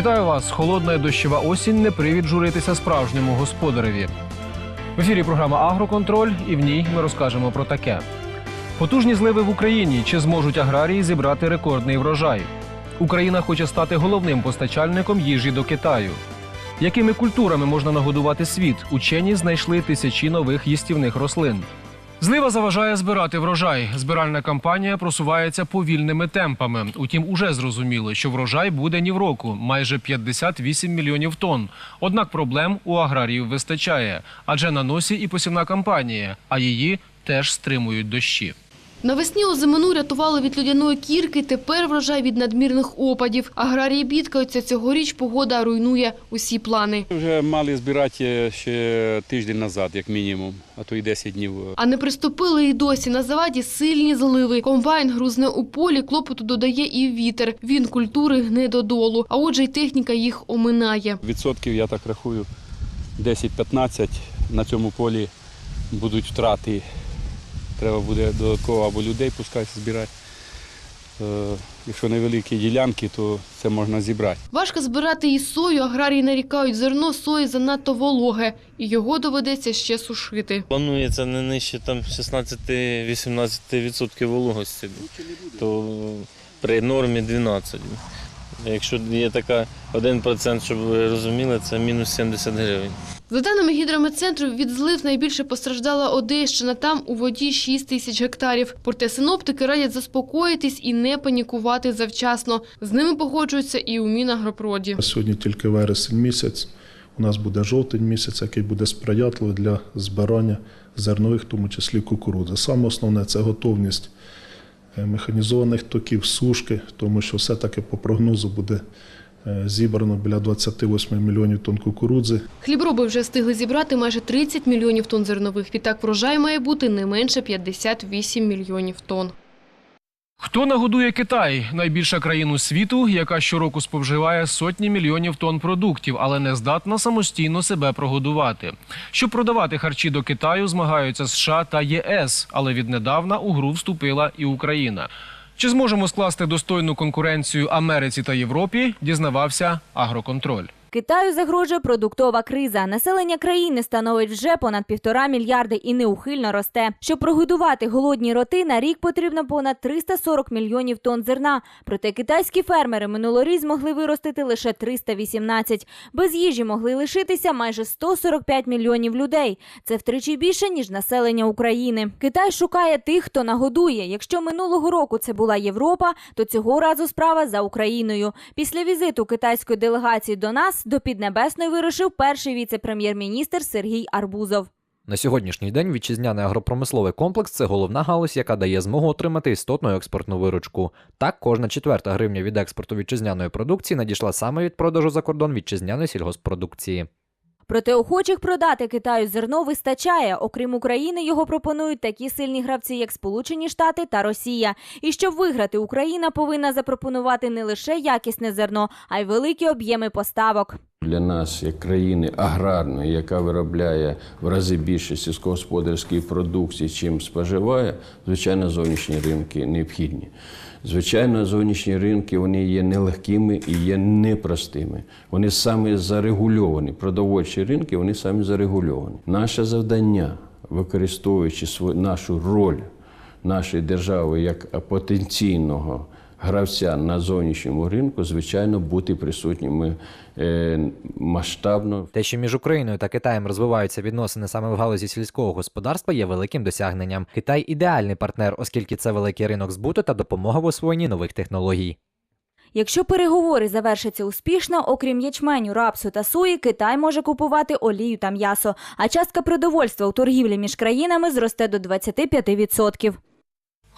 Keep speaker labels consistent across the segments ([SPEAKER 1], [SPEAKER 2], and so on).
[SPEAKER 1] Вітаю вас! Холодна і дощова осінь не привід журитися справжньому господареві. В ефірі програма Агроконтроль, і в ній ми розкажемо про таке: потужні зливи в Україні. Чи зможуть аграрії зібрати рекордний врожай? Україна хоче стати головним постачальником їжі до Китаю. Якими культурами можна нагодувати світ? Учені знайшли тисячі нових їстівних рослин. Злива заважає збирати врожай. Збиральна кампанія просувається повільними темпами. Утім, уже зрозуміло, що врожай буде ні в року майже 58 мільйонів тонн. Однак проблем у аграріїв вистачає, адже на носі і посівна кампанія, а її теж стримують дощі.
[SPEAKER 2] Навесні озимину рятували від людяної кірки, тепер врожай від надмірних опадів. Аграрії бідкаються, цьогоріч погода руйнує усі плани.
[SPEAKER 3] Вже мали збирати ще тиждень назад, як мінімум, а то й 10 днів.
[SPEAKER 2] А не приступили і досі. На заваді сильні зливи. Комбайн грузне у полі, клопоту додає і вітер. Він культури гне додолу, а отже й техніка їх оминає.
[SPEAKER 3] Відсотків, я так рахую, 10-15 на цьому полі будуть втрати. Треба буде додатково або людей пускай збирати. Е, Якщо невеликі ділянки, то це можна зібрати.
[SPEAKER 2] Важко збирати і сою. Аграрії нарікають, зерно сої занадто вологе, і його доведеться ще сушити.
[SPEAKER 4] Планується не нижче там 16-18% вологості, то при нормі 12. Якщо є така 1%, щоб ви розуміли, це мінус 70 гривень.
[SPEAKER 2] За даними гідрометцентру, від злив найбільше постраждала Одещина. Там у воді 6 тисяч гектарів. Проте синоптики радять заспокоїтись і не панікувати завчасно. З ними погоджуються і у Мінагропроді.
[SPEAKER 5] Сьогодні тільки вересень місяць. У нас буде жовтень місяць, який буде сприятливий для збирання зернових, в тому числі кукурудзи. Саме основне це готовність механізованих токів, сушки, тому що все-таки по прогнозу буде е, зібрано біля 28 мільйонів тонн кукурудзи.
[SPEAKER 2] Хліброби вже встигли зібрати майже 30 мільйонів тонн зернових. Відтак врожай має бути не менше 58 мільйонів тонн.
[SPEAKER 1] Хто нагодує Китай найбільша країну світу, яка щороку споживає сотні мільйонів тонн продуктів, але не здатна самостійно себе прогодувати. Щоб продавати харчі до Китаю, змагаються США та ЄС, але віднедавна у гру вступила і Україна. Чи зможемо скласти достойну конкуренцію Америці та Європі? Дізнавався Агроконтроль.
[SPEAKER 6] Китаю загрожує продуктова криза. Населення країни становить вже понад півтора мільярди і неухильно росте. Щоб прогодувати голодні роти, на рік потрібно понад 340 мільйонів тонн зерна. Проте китайські фермери минулоріч змогли виростити лише 318. Без їжі могли лишитися майже 145 мільйонів людей. Це втричі більше ніж населення України. Китай шукає тих, хто нагодує. Якщо минулого року це була Європа, то цього разу справа за Україною. Після візиту китайської делегації до нас до Піднебесної вирушив перший віце-прем'єр-міністр Сергій Арбузов.
[SPEAKER 7] На сьогоднішній день вітчизняний агропромисловий комплекс це головна галузь, яка дає змогу отримати істотну експортну виручку. Так, кожна четверта гривня від експорту вітчизняної продукції надійшла саме від продажу за кордон вітчизняної сільгоспродукції.
[SPEAKER 6] Проте охочих продати Китаю зерно вистачає. Окрім України, його пропонують такі сильні гравці, як Сполучені Штати та Росія. І щоб виграти, Україна повинна запропонувати не лише якісне зерно, а й великі об'єми поставок.
[SPEAKER 8] Для нас, як країни аграрної, яка виробляє в рази більше сільськогосподарської продукції, чим споживає, звичайно, зовнішні ринки необхідні. Звичайно, зовнішні ринки вони є нелегкими і є непростими. Вони саме зарегульовані. Продовольчі ринки вони самі зарегульовані. Наше завдання, використовуючи свою нашу роль нашої держави як потенційного гравця на зовнішньому ринку, звичайно, бути присутніми е, масштабно.
[SPEAKER 7] Те, що між Україною та Китаєм розвиваються відносини саме в галузі сільського господарства, є великим досягненням. Китай ідеальний партнер, оскільки це великий ринок збуту та допомога в освоєнні нових технологій.
[SPEAKER 6] Якщо переговори завершаться успішно, окрім ячменю, рапсу та сої, Китай може купувати олію та м'ясо, а частка продовольства у торгівлі між країнами зросте до 25%.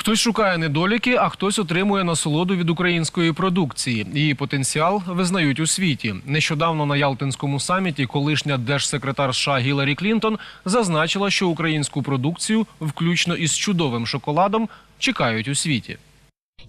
[SPEAKER 1] Хтось шукає недоліки, а хтось отримує насолоду від української продукції. Її потенціал визнають у світі. Нещодавно на Ялтинському саміті колишня держсекретар США Гіларі Клінтон зазначила, що українську продукцію, включно із чудовим шоколадом, чекають у світі.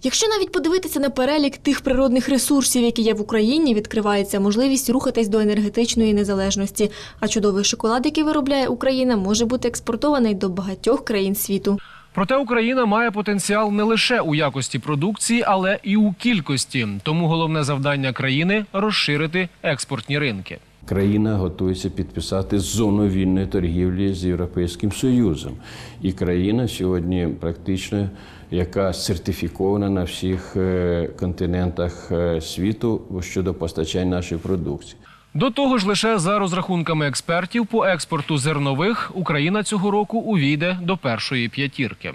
[SPEAKER 9] Якщо навіть подивитися на перелік тих природних ресурсів, які є в Україні, відкривається можливість рухатись до енергетичної незалежності. А чудовий шоколад, який виробляє Україна, може бути експортований до багатьох країн світу.
[SPEAKER 1] Проте Україна має потенціал не лише у якості продукції, але і у кількості. Тому головне завдання країни розширити експортні ринки.
[SPEAKER 8] Країна готується підписати зону вільної торгівлі з Європейським Союзом. І країна сьогодні практично, яка сертифікована на всіх е, континентах е, світу щодо постачання нашої продукції.
[SPEAKER 1] До того ж, лише за розрахунками експертів по експорту зернових Україна цього року увійде до першої п'ятірки.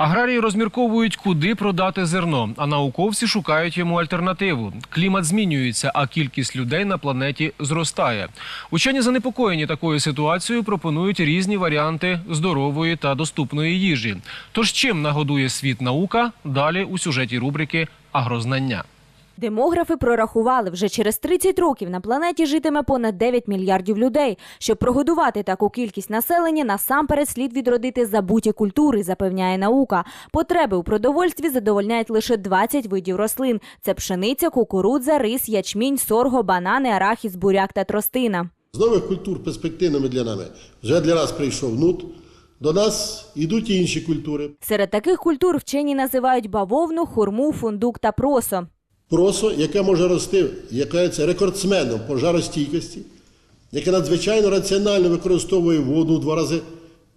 [SPEAKER 1] Аграрії розмірковують, куди продати зерно, а науковці шукають йому альтернативу. Клімат змінюється, а кількість людей на планеті зростає. Учені занепокоєні такою ситуацією пропонують різні варіанти здорової та доступної їжі. Тож чим нагодує світ наука? Далі у сюжеті рубрики Агрознання.
[SPEAKER 6] Демографи прорахували, вже через 30 років на планеті житиме понад 9 мільярдів людей. Щоб прогодувати таку кількість населення, насамперед слід відродити забуті культури, запевняє наука. Потреби у продовольстві задовольняють лише 20 видів рослин: це пшениця, кукурудза, рис, ячмінь, сорго, банани, арахіс, буряк та тростина.
[SPEAKER 10] З нових культур перспективними для нами вже для нас прийшов нут. До нас йдуть і інші культури.
[SPEAKER 6] Серед таких культур вчені називають бавовну, хурму, фундук та просо.
[SPEAKER 10] Просо, яке може рости, яке це рекордсменом по жаростійкості, яке надзвичайно раціонально використовує воду в два рази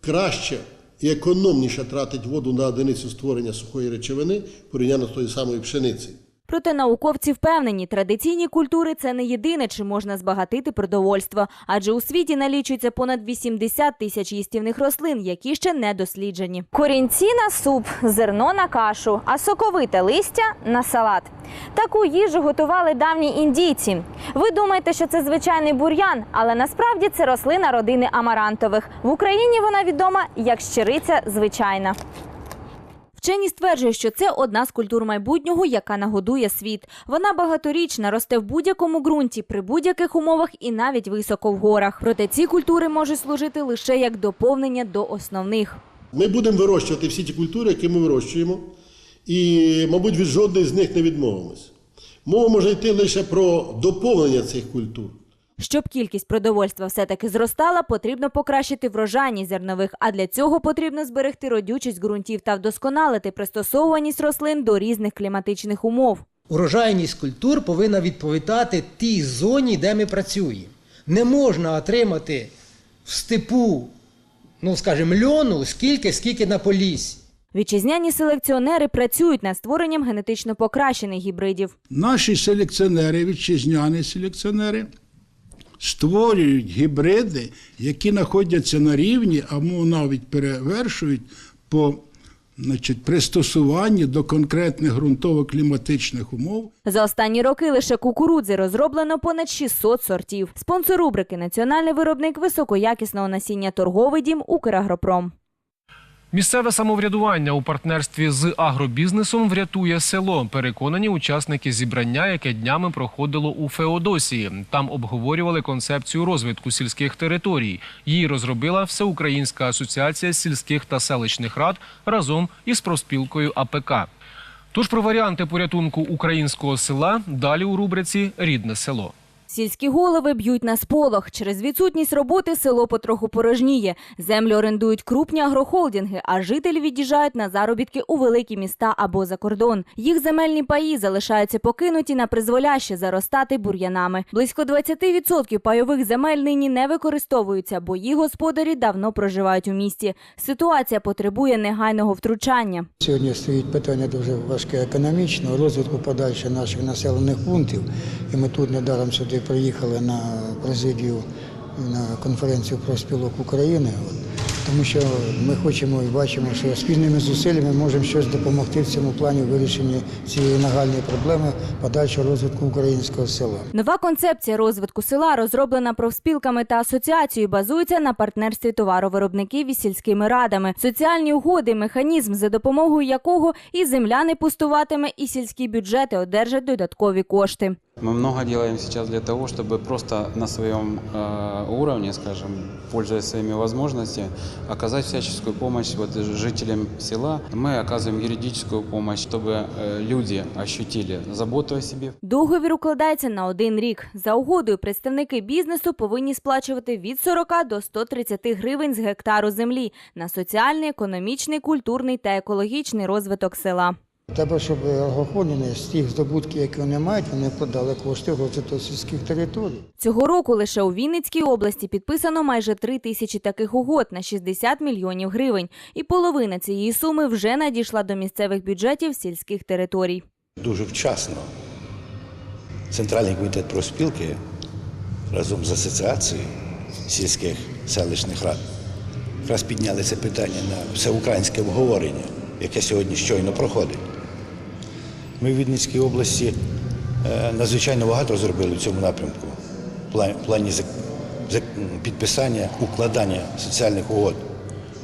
[SPEAKER 10] краще і економніше тратить воду на одиницю створення сухої речовини порівняно з тою самою пшеницею.
[SPEAKER 6] Проте науковці впевнені, традиційні культури це не єдине, чим можна збагатити продовольство, адже у світі налічується понад 80 тисяч їстівних рослин, які ще не досліджені. Корінці на суп, зерно на кашу, а соковите листя на салат. Таку їжу готували давні індійці. Ви думаєте, що це звичайний бур'ян, але насправді це рослина родини амарантових. В Україні вона відома як щириця звичайна. Вчені стверджують, що це одна з культур майбутнього, яка нагодує світ. Вона багаторічна, росте в будь-якому ґрунті, при будь-яких умовах і навіть високо в горах. Проте ці культури можуть служити лише як доповнення до основних.
[SPEAKER 10] Ми будемо вирощувати всі ті культури, які ми вирощуємо, і, мабуть, від жодної з них не відмовимось. Мова може йти лише про доповнення цих культур.
[SPEAKER 6] Щоб кількість продовольства все-таки зростала, потрібно покращити врожайність зернових, а для цього потрібно зберегти родючість ґрунтів та вдосконалити пристосованість рослин до різних кліматичних умов.
[SPEAKER 11] Урожайність культур повинна відповідати тій зоні, де ми працюємо. Не можна отримати в степу, ну скажімо, льону скільки, скільки на полісі.
[SPEAKER 6] Вітчизняні селекціонери працюють над створенням генетично покращених гібридів.
[SPEAKER 12] Наші селекціонери, вітчизняні селекціонери, створюють гібриди, які знаходяться на рівні, або навіть перевершують по значить, пристосуванні до конкретних ґрунтово-кліматичних умов.
[SPEAKER 6] За останні роки лише кукурудзи розроблено понад 600 сортів. Спонсор рубрики Національний виробник високоякісного насіння торговий дім Украгропром.
[SPEAKER 1] Місцеве самоврядування у партнерстві з агробізнесом врятує село. Переконані учасники зібрання, яке днями проходило у Феодосії. Там обговорювали концепцію розвитку сільських територій. Її розробила Всеукраїнська асоціація сільських та селищних рад разом із профспілкою АПК. Тож про варіанти порятунку українського села далі у рубриці Рідне село.
[SPEAKER 6] Сільські голови б'ють на сполох. Через відсутність роботи село потроху порожніє. Землю орендують крупні агрохолдинги, а жителі від'їжджають на заробітки у великі міста або за кордон. Їх земельні паї залишаються покинуті на призволяще заростати бур'янами. Близько 20% пайових земель нині не використовуються, бо їх господарі давно проживають у місті. Ситуація потребує негайного втручання.
[SPEAKER 13] Сьогодні стоїть питання дуже важке економічно, розвитку подальше наших населених пунктів. І ми тут недаром сюди приїхали на президію на конференцію про спілок України. Тому що ми хочемо і бачимо, що спільними зусиллями можемо щось допомогти в цьому плані в вирішенні цієї нагальної проблеми подальшого розвитку українського села.
[SPEAKER 6] Нова концепція розвитку села, розроблена профспілками та асоціацією, базується на партнерстві товаровиробників із сільськими радами. Соціальні угоди, механізм, за допомогою якого і земля не пустуватиме, і сільські бюджети одержать додаткові кошти.
[SPEAKER 14] Мы много делаем сейчас для того, чтобы просто на своем э, уровне, скажем, пользуясь своими возможностями, оказать всяческую помощь вот жителям села. Мы оказываем юридическую помощь, чтобы э, люди ощутили заботу о себе,
[SPEAKER 6] Договір укладається на один рік. За угодою представники бізнесу повинні сплачувати від 40 до 130 гривень з гектару землі на соціальний, економічний, культурний та екологічний розвиток села.
[SPEAKER 13] Треба, щоб агрохолдинги з тих здобутків, які вони мають, вони подали кошти в розвиток сільських територій.
[SPEAKER 6] Цього року лише у Вінницькій області підписано майже 3 тисячі таких угод на 60 мільйонів гривень. І половина цієї суми вже надійшла до місцевих бюджетів сільських територій.
[SPEAKER 15] Дуже вчасно Центральний комітет профспілки разом з асоціацією сільських селищних рад якраз підняли це питання на всеукраїнське обговорення, яке сьогодні щойно проходить. Ми в Відницькій області е, надзвичайно багато зробили в цьому напрямку в плані підписання, укладання соціальних угод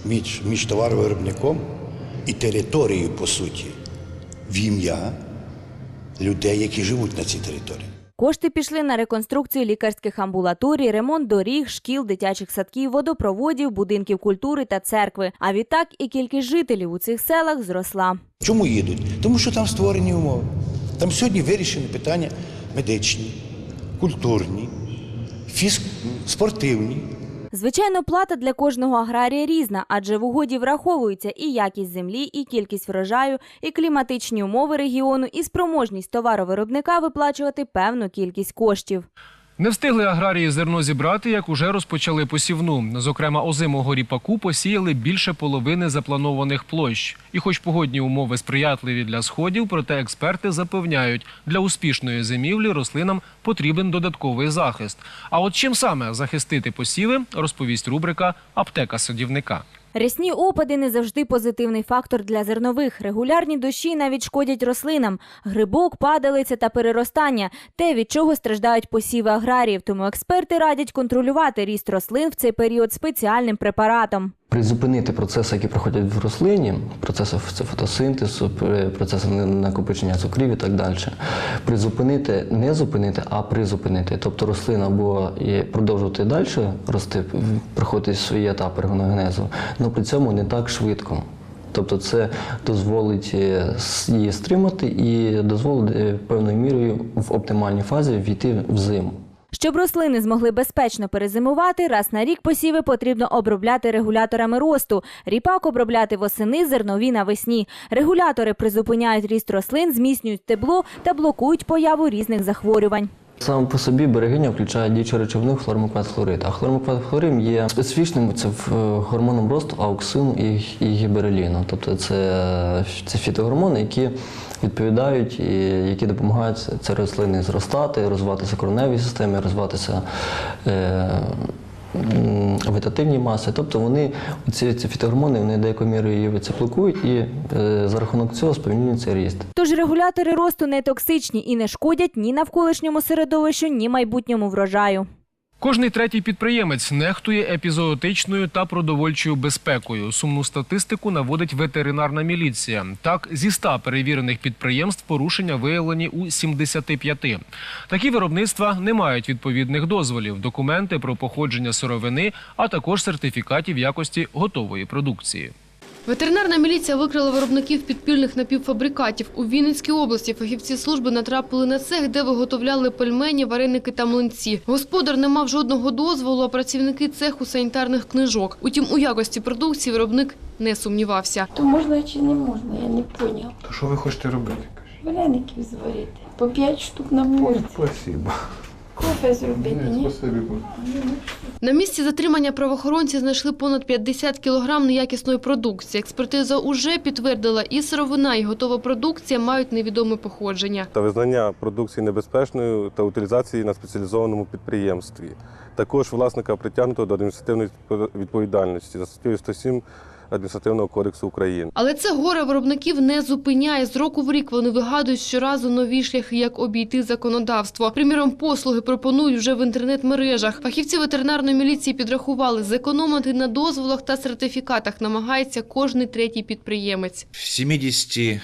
[SPEAKER 15] між, між товаровиробником і територією, по суті, в ім'я людей, які живуть на цій території.
[SPEAKER 6] Кошти пішли на реконструкцію лікарських амбулаторій, ремонт доріг, шкіл, дитячих садків, водопроводів, будинків культури та церкви. А відтак і кількість жителів у цих селах зросла.
[SPEAKER 15] Чому їдуть? Тому що там створені умови. Там сьогодні вирішені питання медичні, культурні, фіз... спортивні.
[SPEAKER 6] Звичайно, плата для кожного аграрія різна, адже в угоді враховуються і якість землі, і кількість врожаю, і кліматичні умови регіону, і спроможність товаровиробника виплачувати певну кількість коштів.
[SPEAKER 1] Не встигли аграрії зерно зібрати, як уже розпочали посівну. Зокрема, озимого ріпаку посіяли більше половини запланованих площ. І хоч погодні умови сприятливі для сходів, проте експерти запевняють, для успішної зимівлі рослинам потрібен додатковий захист. А от чим саме захистити посіви, розповість рубрика Аптека садівника.
[SPEAKER 6] Рясні опади не завжди позитивний фактор для зернових. Регулярні дощі навіть шкодять рослинам. Грибок, падалиця та переростання те, від чого страждають посіви аграріїв. Тому експерти радять контролювати ріст рослин в цей період спеціальним препаратом.
[SPEAKER 16] Призупинити процеси, які проходять в рослині, процеси це фотосинтез, процеси накопичення цукрів і так далі. Призупинити, не зупинити, а призупинити. Тобто рослина або продовжувати далі рости, проходити свої етапи генезу, але при цьому не так швидко. Тобто це дозволить е, її стримати і дозволить е, певною мірою в оптимальній фазі війти в зиму.
[SPEAKER 6] Щоб рослини змогли безпечно перезимувати, раз на рік посіви потрібно обробляти регуляторами росту. Ріпак обробляти восени, зернові навесні. Регулятори призупиняють ріст рослин, зміцнюють тепло та блокують появу різних захворювань.
[SPEAKER 16] Сам по собі берегиня включає діючі речовини хлормокват-хлорид. А хлормокват-хлорид є специфічним це е, гормоном росту ауксину і, і гібереліну. Тобто це, це фітогормони, які відповідають і які допомагають це рослини зростати, розвиватися кореневій системі, розвиватися. Е, Вегетативні маси, тобто вони ці, ці фітогормони вони деякою мірою її це і е, за рахунок цього сповільнюється ріст.
[SPEAKER 6] Тож регулятори росту не токсичні і не шкодять ні навколишньому середовищу, ні майбутньому врожаю.
[SPEAKER 1] Кожний третій підприємець нехтує епізоотичною та продовольчою безпекою. Сумну статистику наводить ветеринарна міліція. Так, зі 100 перевірених підприємств порушення виявлені у 75. Такі виробництва не мають відповідних дозволів, документи про походження сировини, а також сертифікатів якості готової продукції.
[SPEAKER 2] Ветеринарна міліція викрила виробників підпільних напівфабрикатів. У Вінницькій області фахівці служби натрапили на цех, де виготовляли пельмені, вареники та млинці. Господар не мав жодного дозволу, а працівники цеху санітарних книжок. Утім, у якості продукції виробник не сумнівався.
[SPEAKER 17] То можна чи не можна, я не поняв.
[SPEAKER 18] То що ви хочете робити?
[SPEAKER 17] Вареників зварити. По 5 штук на порцію.
[SPEAKER 18] Спасибо.
[SPEAKER 17] Кофе зробити, ні?
[SPEAKER 2] На місці затримання правоохоронці знайшли понад 50 кілограм неякісної продукції. Експертиза уже підтвердила, і сировина, і готова продукція мають невідоме походження.
[SPEAKER 19] та визнання продукції небезпечною та утилізації на спеціалізованому підприємстві. Також власника притягнуто до адміністративної відповідальності за статтею 107 Адміністративного кодексу України.
[SPEAKER 2] Але це горе виробників не зупиняє. З року в рік вони вигадують щоразу нові шляхи, як обійти законодавство. Приміром, послуги пропонують вже в інтернет-мережах. Фахівці ветеринарної міліції підрахували, зекономити на дозволах та сертифікатах намагається кожний третій підприємець.
[SPEAKER 20] В 70%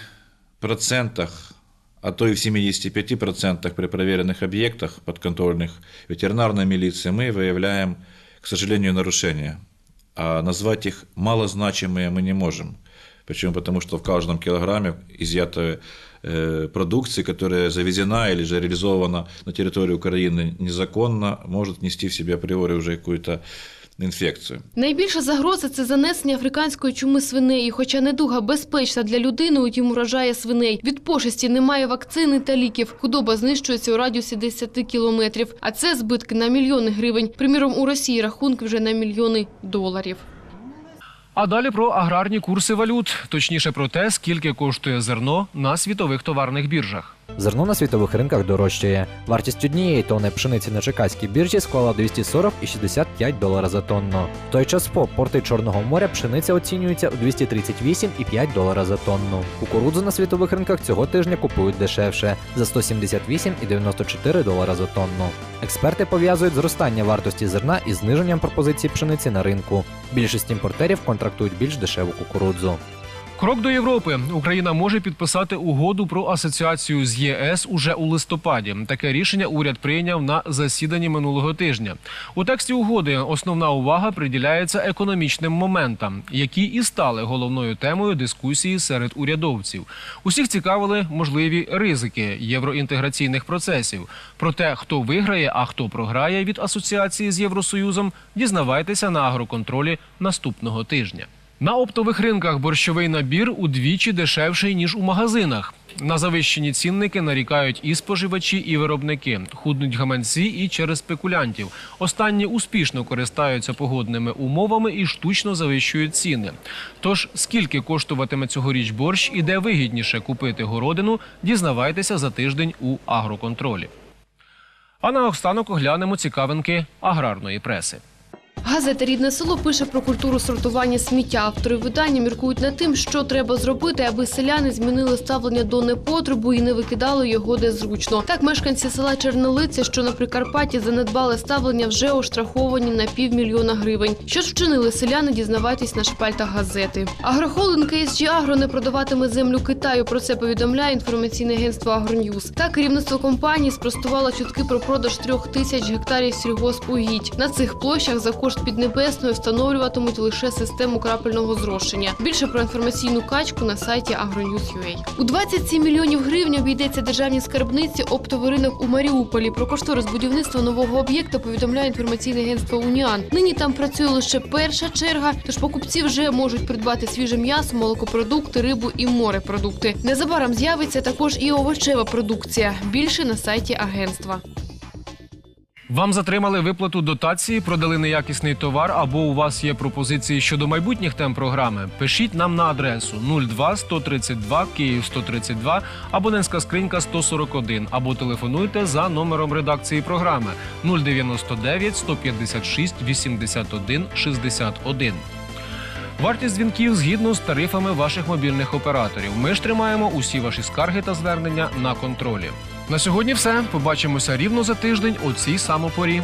[SPEAKER 18] а то и в 75% при проверенных объектах подконтрольных ветеринарной милиции мы выявляем, к сожалению, нарушения. А назвать их малозначимые мы не можем. Почему? Потому что в каждом килограмме изъятой э, продукции, которая завезена или же реализована на территории Украины незаконно, может нести в себе априори уже какую-то інфекцію.
[SPEAKER 2] Найбільша загроза це занесення африканської чуми свиней. І хоча недуга безпечна для людини, утім вражає свиней. Від пошесті немає вакцини та ліків. Худоба знищується у радіусі 10 кілометрів. А це збитки на мільйони гривень. Приміром, у Росії рахунки вже на мільйони доларів.
[SPEAKER 1] А далі про аграрні курси валют, точніше про те, скільки коштує зерно на світових товарних біржах.
[SPEAKER 7] Зерно на світових ринках дорожчає. Вартість однієї тонни пшениці на Чекаській біржі склала 240 і 65 долара за тонну. В той час по порти Чорного моря пшениця оцінюється у 238 і 5 долара за тонну. Кукурудзу на світових ринках цього тижня купують дешевше за 178 і 94 долара за тонну. Експерти пов'язують зростання вартості зерна із зниженням пропозиції пшениці на ринку. Більшість імпортерів контрактують більш дешеву кукурудзу.
[SPEAKER 1] Крок до Європи. Україна може підписати угоду про асоціацію з ЄС уже у листопаді. Таке рішення уряд прийняв на засіданні минулого тижня. У тексті угоди основна увага приділяється економічним моментам, які і стали головною темою дискусії серед урядовців. Усіх цікавили можливі ризики євроінтеграційних процесів. Про те, хто виграє, а хто програє від асоціації з Євросоюзом, дізнавайтеся на агроконтролі наступного тижня. На оптових ринках борщовий набір удвічі дешевший ніж у магазинах. На завищені цінники нарікають і споживачі, і виробники. Худнуть гаманці і через спекулянтів. Останні успішно користаються погодними умовами і штучно завищують ціни. Тож скільки коштуватиме цьогоріч борщ і де вигідніше купити городину, дізнавайтеся за тиждень у агроконтролі. А наостанок оглянемо цікавинки аграрної преси.
[SPEAKER 2] Газета Рідне село пише про культуру сортування сміття. Автори видання міркують над тим, що треба зробити, аби селяни змінили ставлення до непотребу і не викидали його де зручно. Так мешканці села Чернолиця, що на Прикарпатті занедбали ставлення, вже оштрафовані на півмільйона гривень. Що ж вчинили селяни, дізнавайтесь на шпальтах газети. Агрохолдинг KSG Агро не продаватиме землю Китаю. Про це повідомляє інформаційне агентство Агроньюз. Так керівництво компанії спростувало чутки про продаж трьох тисяч гектарів сільгоспугідь. На цих площах за кошт Піднебесної встановлюватимуть лише систему крапельного зрошення. Більше про інформаційну качку на сайті Agronews.ua. У 27 мільйонів гривень обійдеться державній скарбниці оптовий ринок у Маріуполі. Про кошторис будівництва нового об'єкта повідомляє інформаційне агентство Уніан. Нині там працює лише перша черга, тож покупці вже можуть придбати свіже м'ясо, молокопродукти, рибу і морепродукти. Незабаром з'явиться також і овочева продукція. Більше на сайті агентства.
[SPEAKER 1] Вам затримали виплату дотації, продали неякісний товар або у вас є пропозиції щодо майбутніх тем програми? Пишіть нам на адресу 02 132 Київ 132, абонентська скринька 141, або телефонуйте за номером редакції програми 099 156 81 61. Вартість дзвінків згідно з тарифами ваших мобільних операторів. Ми ж тримаємо усі ваші скарги та звернення на контролі. На сьогодні все. Побачимося рівно за тиждень у цій самопорі.